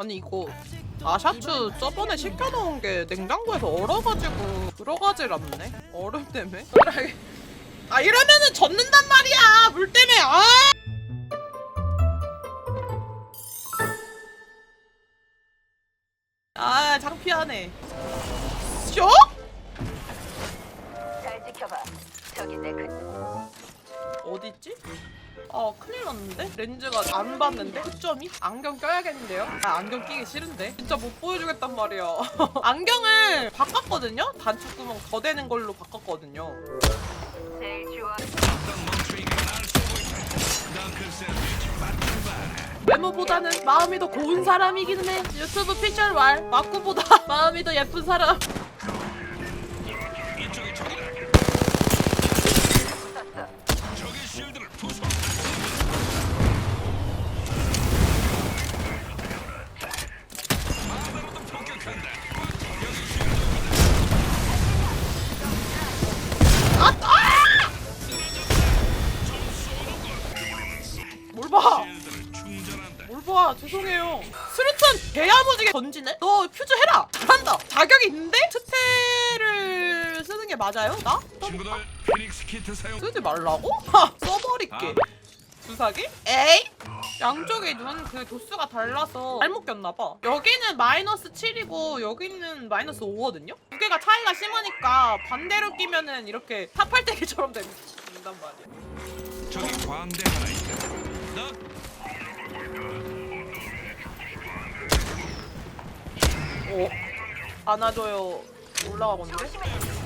아니 이거 아샤츠 저번에 시켜놓은 게 냉장고에서 얼어가지고 들어가질 않네 얼음 때문에 아 이러면은 젖는단 말이야 물 때문에 아 아, 창피하네. 쇼? 잘 지켜봐. 저기 내 그... 어딨지? 아 큰일 났는데? 렌즈가 안 봤는데? 초점이? 안경 껴야겠는데요? 아 안경 끼기 싫은데? 진짜 못 보여주겠단 말이야 안경을 바꿨거든요? 단축구멍 더 되는 걸로 바꿨거든요. 외모보다는 마음이 더 고운 사람이기는 해 유튜브 피셜 왈 마꾸보다 마음이 더 예쁜 사람 뭘 봐? 뭘 봐? 죄송해요. 수류탄 개야무지게 던지네? 너 퓨즈 해라. 잘한다. 자격이 있는데? 스페를 쓰는 게 맞아요? 나? 친구들 피닉스 키트 사용 쓰지 말라고? 하! 써버릴게. 주사기? 에이? 양쪽에 눈 그 도수가 달라서 잘못 꼈나봐. 여기는 마이너스 7이고 여기는 마이너스 5거든요? 두 개가 차이가 심하니까 반대로 끼면은 이렇게 타팔대기처럼 된단 말이야. 저기 광대 하나 있다. 안아줘요. 올라가건데?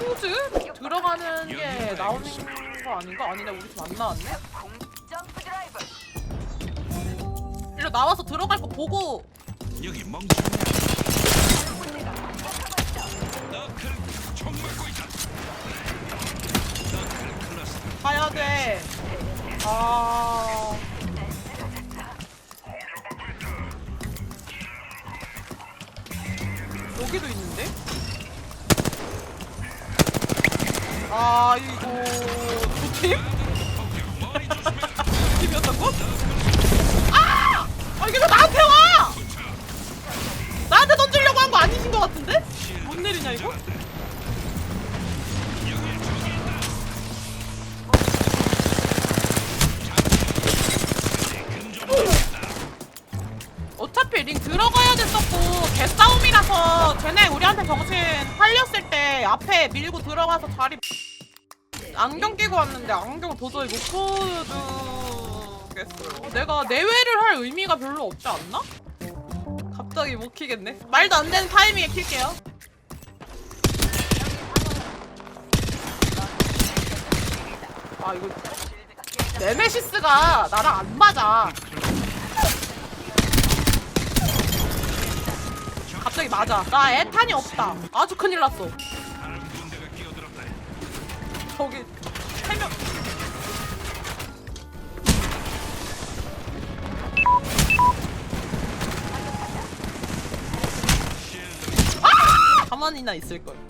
슈즈? 들어가는 게 나오는 거 아닌가? 아니네 우리 팀 안 나왔네? 일로 나와서 들어갈 거 보고 여기 멍청이. 너클 총 맞고 있다. 너클 클러스터. 가야 돼. 아. 여기도 있는데? 아이고 두 팀? 도저히 못 보여주겠어요 내가 내외를 할 의미가 별로 없지 않나? 갑자기 못 키겠네 말도 안 되는 타이밍에 킬게요 아 이거 네메시스가 나랑 안 맞아 갑자기 맞아. 나 애탄이 없다. 아주 큰일 났어. 저기 10만이나 있을 거예요.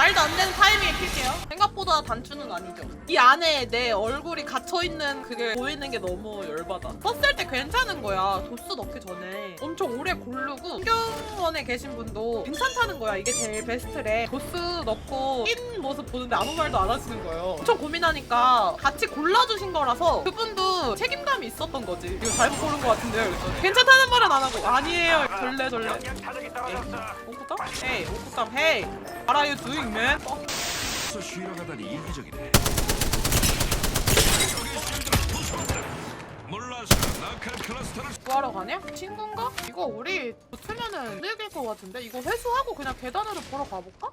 말도 안 되는 타이밍에 킬게요. 생각보다 단추는 아니죠. 이 안에 내 얼굴이 갇혀 있는 그게 보이는 게 너무 열받아. 썼을 때 괜찮은 거야. 도수 넣기 전에 엄청 오래 고르고 신경원에 계신 분도 괜찮다는 거야. 이게 제일 베스트래. 도수 넣고 낀 모습 보는데 아무 말도 안 하시는 거예요. 엄청 고민하니까 같이 골라주신 거라서 그분도 책임감이 있었던 거지. 이거 잘못 고른 것 같은데요. 그랬더니 괜찮다는 말은 안 하고 아니에요. 절레 절레. 오구땀? 헤이 오구땀 헤이 What are you doing man? 어, 서 쉬러 가다니 이기적이네. 구하러 가냐? 친구인가? 이거 우리 붙으면은 늙을 것 같은데? 이거 회수하고 그냥 계단으로 보러 가볼까?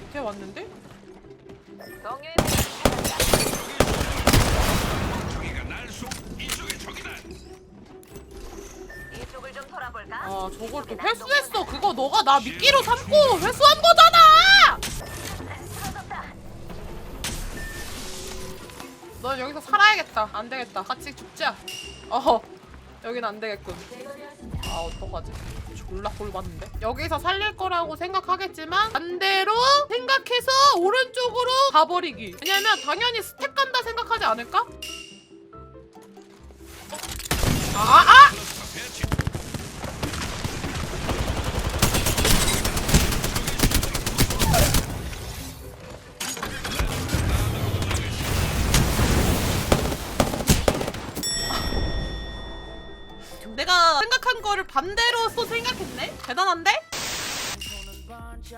밑에 왔는데? 아 저걸 또 회수했어. 그거 너가 나 미끼로 삼고 회수한 거잖아! 넌 여기서 살아야겠다. 안 되겠다. 같이 죽자. 어허. 여긴 안 되겠군. 아 어떡하지 졸라 꼴봤는데 여기서 살릴 거라고 생각하겠지만 반대로 생각해서 오른쪽으로 가버리기 왜냐면 당연히 스택 간다 생각하지 않을까? 아 아! 반대로 또 생각했네? 대단한데?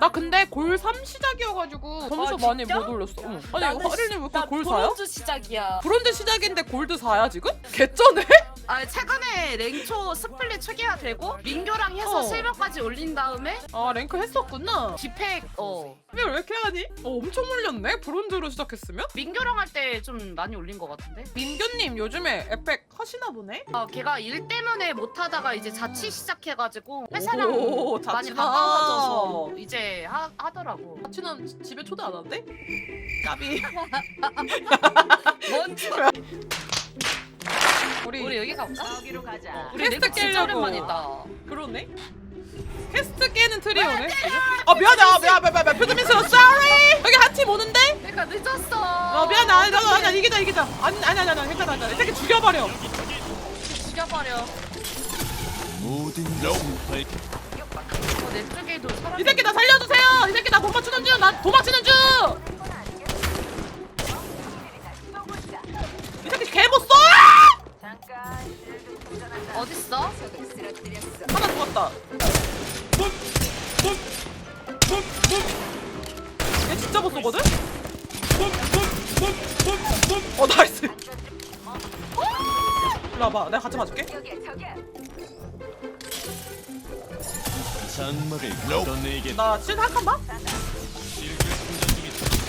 나 근데 골3 시작이어가지고 점수 아, 많이 진짜? 못 올렸어. 응. 아니 나는 하릴님 왜나 이렇게 골 4야? 브론즈 시작이야. 브론즈 시작인데 골드 4야 지금? 개쩌네? 아 최근에 랭초 스플릿 초기화되고 민교랑 해서 어. 실버까지 올린 다음에 아 랭크 했었구나. 디팩 어왜 이렇게 하니? 어, 엄청 올렸네? 브론즈로 시작했으면? 민교랑 할 때 좀 많이 올린 것 같은데. 민규님 요즘에 에펙 하시나 보네? 아 걔가 일 때문에 못 하다가 이제 자취 시작해가지고 회사랑 오, 많이 자취나. 가까워져서 이제 하, 하더라고. 자취는 지- 집에 초대 안 한대? 까비. 뭔 우리, 우리 여기 가볼까? 여기로 가자. 우리 퀘스트 랭크 진짜 깨려고. 오랜만이다. 그러네? 퀘스트 깨는 트리오네? 아 미안해 아 미안 미안 미안 표드민스러 sorry 여기 한 팀 오는데? 내가 늦었어. 아 미안해 아니 아니 아니 아니, 이기자 이기자 아니 아니 아니 아니 괜찮아 괜찮아 이 새끼 죽여버려 죽여버려. 모든 밝 어, 내 쪽에도 사람. 이 새끼 나 살려주세요 이 새끼 나 도망치는 중 나 도망치는 중 어딨어? 하나 죽었다 얘 진짜 못 쏘거든? 어 나이스 일로 와봐 내가 같이 저기야. 장막을 걷어내게 나 실드 한칸 봐?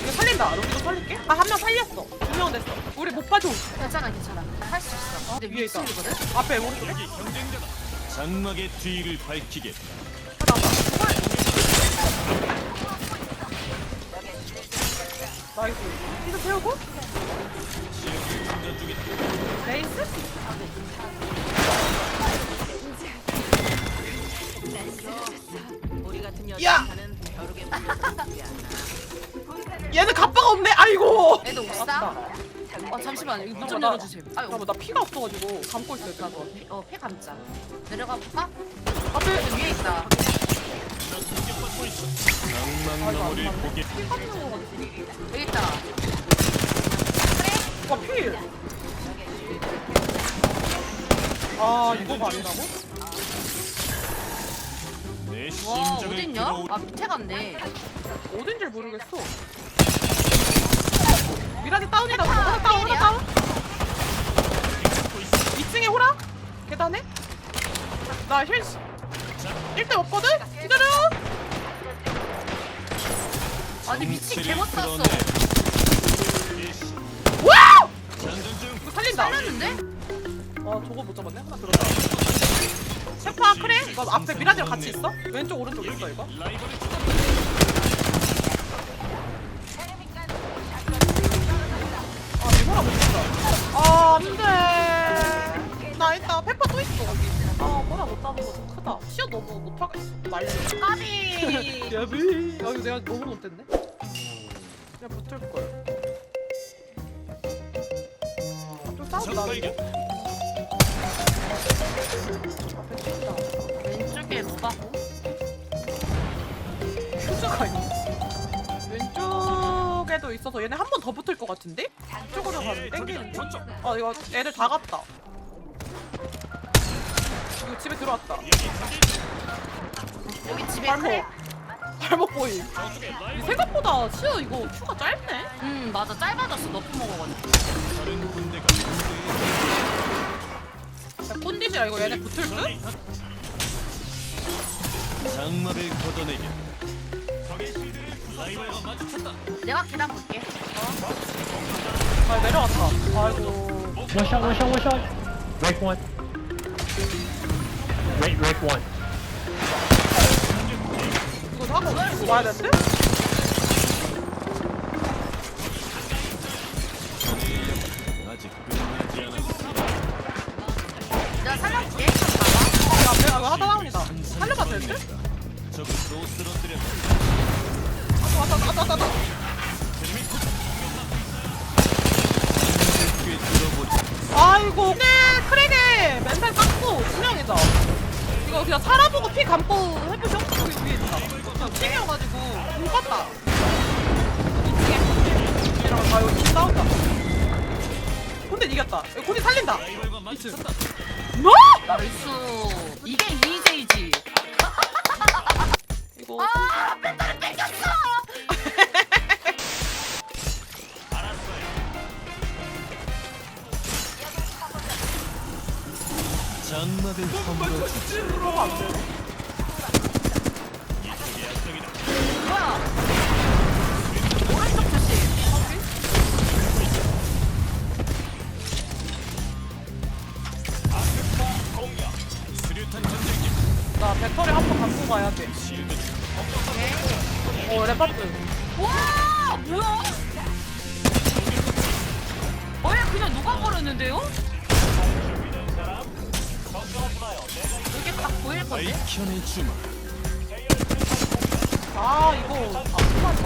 이거 살린다. 우리도 살릴게. 아, 한 명 살렸어. 두 명 됐어. 우리 못 봐줘. 괜찮아 괜찮아. 할 수 있어. 근데 위에 있다. 위층이거든. 앞에 오른쪽에. 여기 경쟁자다 장막의 뒤를 밝히게 나이스. 이거 세우고. 충전 중이다 레이스? 우리 같은 야! 여자는 벼룩에 물려주지 얘는 갑바가 없네. 아이고. 애들 옥사? 맞다. 어 잠시만 여기 문좀 나- 열어주세요. 아유 잠깐만, 나 피가 없어가지고 감고 있어야 돼. 나 뭐, 어, 폐 감자. 내려가 볼까? 앞에 위에 있다. 보게 피 감는 거 같아. 여기 있다. 와, 피. 아, 이거가 아니라고? 내 와 심장을 어딨냐? 아 밑에 갔네. 어딘지 모르겠어. 미라지 다운이다. 호라 다운, 호라 다운. 2층에 호라? 계단에? 나 힐, 1대 없거든? 기다려! 아니 미친 개못 쐈어. 중 이거 살린다. 살렸는데? 아, 저거 못 잡았네? 하나 들었다. 셰파 크래? 이거 앞에 미라지랑 같이 있어? 왼쪽 오른쪽 있어 이거? 크다 시어 너무 못하겠어 말려 까비. 야비 아 이거 내가 너무 못했네 그냥 붙을 걸 좀 싸우고 적발견. 나는데? 앞에 뛴다 왼쪽에 로바고. 퓨즈가 있네 왼쪽에도 있어서 얘네 한 번 더 붙을 것 같은데? 이쪽으로 가면 땡기는데? 저쪽. 아 이거 애들 다 갔다 이거 집에 들어왔다 여기 집에 발목. 발목 보임 이 생각보다 시어 이거 큐가 짧네 음 맞아 짧아졌어 너프 먹어가지고. 야, 콘디시야 이거 얘네 붙을 듯? 라이벌과 마주쳤다. 내가 계단 볼게. 아 내려왔다 아이고 One shot, one shot, one shot. Rank one. Rank, rank one. 이거 하고 이거 와야 되는데? 아직 끝나지 않았어. 내가 살려줄게. 봐봐. 야 내가 이거 하다 나옵니다 살려봐도 될 듯? 적을 또 쓰러뜨려. 왔다 왔다 왔다 왔다 왔다 꽤 들어보자. 아이고 네 크랙에 멘탈 깎고 투명이다 이거 그냥 살아보고 피 감고 해보셔 여기 위에 있다 그냥 튀겨가지고 못 봤다 2층에 얘랑 나 여기 싸운다 콘데 이겼다 콘데 살린다 마주쳤다. 뭐? 나이스. 와 뭐야? 어얘 그냥 녹아버렸는데요? 이게 딱 보일 건데? 아, 이거.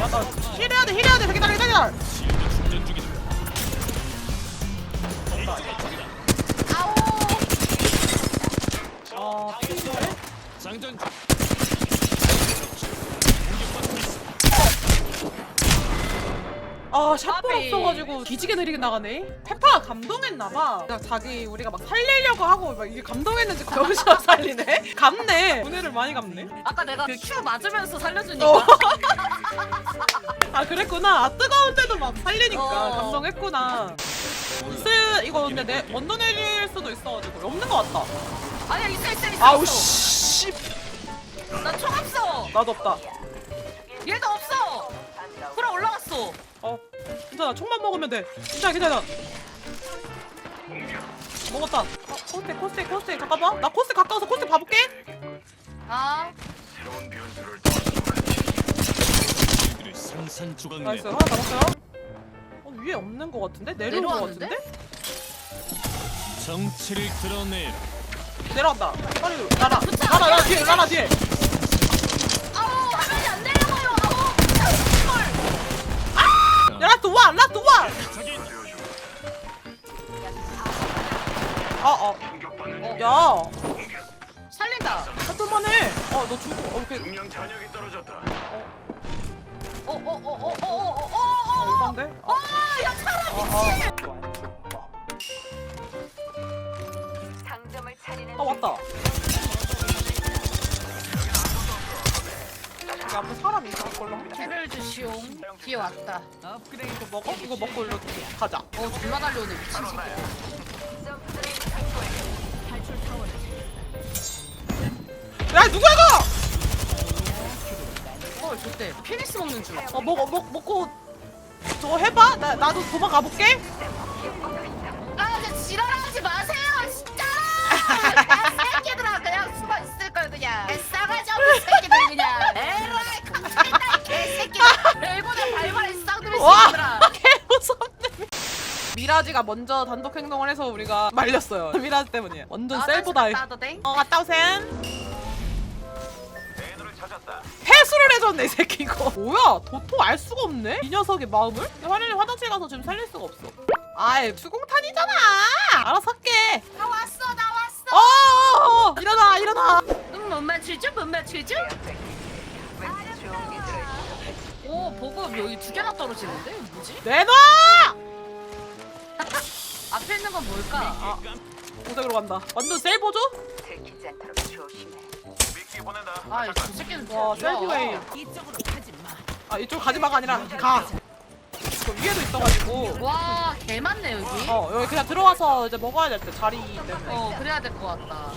아, 나 힐해야 돼, 힐해야 돼. 기다려, 기다려. 실드 충전 중이다. 아오 아, 핑크네? 장전 중. 아, 샷볼. 없어가지고 뒤지게 느리게 나가네. 페파가 감동했나봐. 그냥 자기 우리가 막 살리려고 하고 막 이게 감동했는지 거기서 살리네? 감네. 은혜를 많이 감네. 아까 내가 그 큐 맞으면서 살려주니까 어. 아, 그랬구나. 아, 뜨거운 때도 막 살리니까 어. 감동했구나. 스 이거 근데 내 언더 내릴 수도 있어가지고 없는 것 같다. 아니야 있어 있어 있어 아우 있어. 씨. 나 총 없어 나도 없다. 얘도 없어 불어 올라갔어 어, 괜찮아. 총만 먹으면 돼. 괜찮아, 괜찮아. 먹었다. 어, 코스테, 코스테, 코스테. 잠깐만. 나 코스테 가까워서 코스테 봐볼게. 아 나이스. 내. 하나 남았어요. 어, 위에 없는 것 같은데? 내려온 것 내려왔는데? 같은데? 정체를 드러내. 내려왔다. 빨리 나라. 나라, 나라 뒤에, 나라 뒤에. 야, 라스트 원, 라스트 원. 아, 어. 야, 살린다 할만해. 어, 너 죽어. 어, 오케이. 어어 어 어 어 어 어 어어야 어, 이건데? 어, 사람 아, 뒤에 왔다 이거 먹어? 이거 먹고 일로 가자. 어 졸라 달려오네 미친 새끼 야 누구야 이거? 어 좋대 피니스 먹는 중어 먹어 먹 먹고 저거 해봐. 나 나도 도망가 볼게. 와! 개무섭네 미라지가 먼저 단독 행동을 해서 우리가 말렸어요 미라지 때문이야 완전 셀보다 해. 어 갔다 오세요 해수를 해줬네 이 새끼 이거 뭐야 도통 알 수가 없네 이 녀석의 마음을 화리는 화장실 가서 지금 살릴 수가 없어 아이 수공탄이잖아 알아서 할게 나 왔어 나 왔어 어어어 일어나 일어나 음, 못 맞추죠? 못 맞추죠? 아, 오 보급 여기 두 개나 떨어지는데 뭐지? 내놔. 앞에 있는 건 뭘까? 아 고색으로 간다. 완전 셀보죠? 들키지 않도록 조심해. 미끼 보낸다. 아이저 새끼는 와 셀프웨이. 이쪽으로 가지 마. 아 이쪽 가지 마가 아니라 가. 저 위에도 있어가지고. 와, 개 많네 여기. 어 여기 그냥 들어와서 이제 먹어야 될 때 자리 때문에. 어, 그래야 될 것 같다.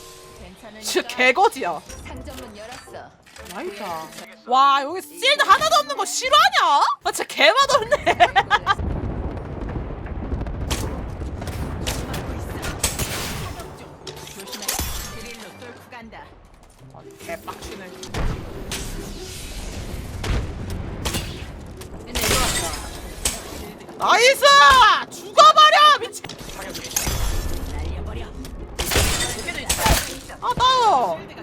진짜 개거지야. 상점문 열었어. 나이다. 와 여기 실드 하나도 없는 거 싫어하냐? 아 진짜. 얘네 일어났다. 나이스! 죽어버려 미친. 아 나. 실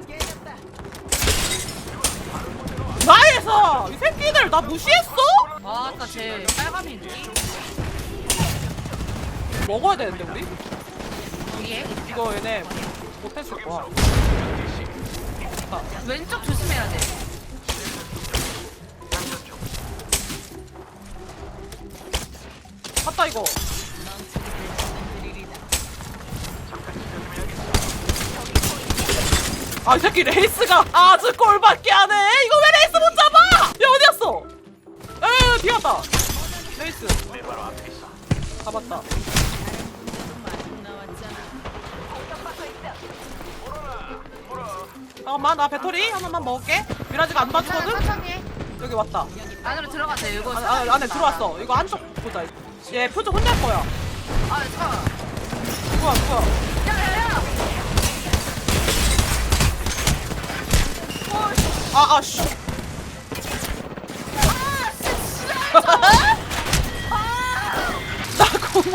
나이스! 이 새끼들 나 무시했어? 아, 아까 쟤 빨간이. 먹어야 되는데 우리? 위에 이거 얘네 못했을 거야. 왼쪽 조심해야 돼. 갔다 이거. 아, 이 새끼 레이스가 아주 꼴밖에 안 해. 이거 왜 앞에 있어. 잡았다. 잠깐만, 나 배터리 하나만 먹을게. 미라지가 안 괜찮아, 봐주거든? 천천히 해. 여기 왔다. 안으로 들어갔대. 이거 아, 아, 안에 들어왔어. 이거 안쪽 보자. 얘 표정 혼자 할 거야. 아, 잠깐만. 누구야, 누구야. 야야야. 아, 아, 씨.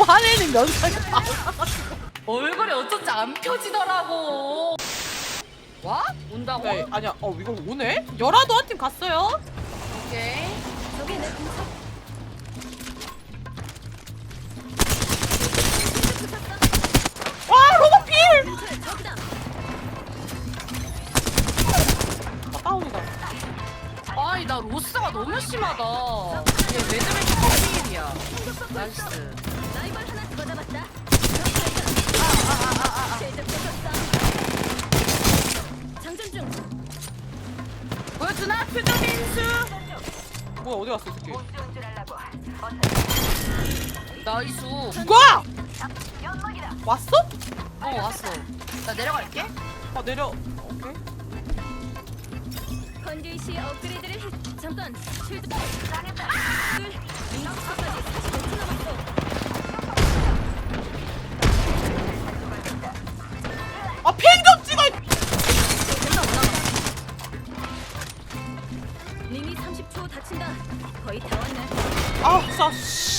화내는 면상이 다 얼굴이 어쩐지 안 펴지더라고. 와? 온다고? 네, 아니야. 어, 이거 오네? 열아도 한 팀 갔어요? 오케이. 와, 로봇 필! 아, 다운이다. 아니 나 로스가 너무 심하다. 얘 매드매치 필이야. 나이스. 라이벌 하나 더 잡았다. 장전 중. 보여주나 표정 인수. 뭐야, 어디 갔어, 이 새끼. 나이스. 누가! 연막이다. 왔어? 어 왔어. 나 내려갈게. 아, 내려. 오케이. 컨디시 업그레이드를 했. 잠깐. 쉴드. 당했다. 링크까지 45초 남았어. Oh,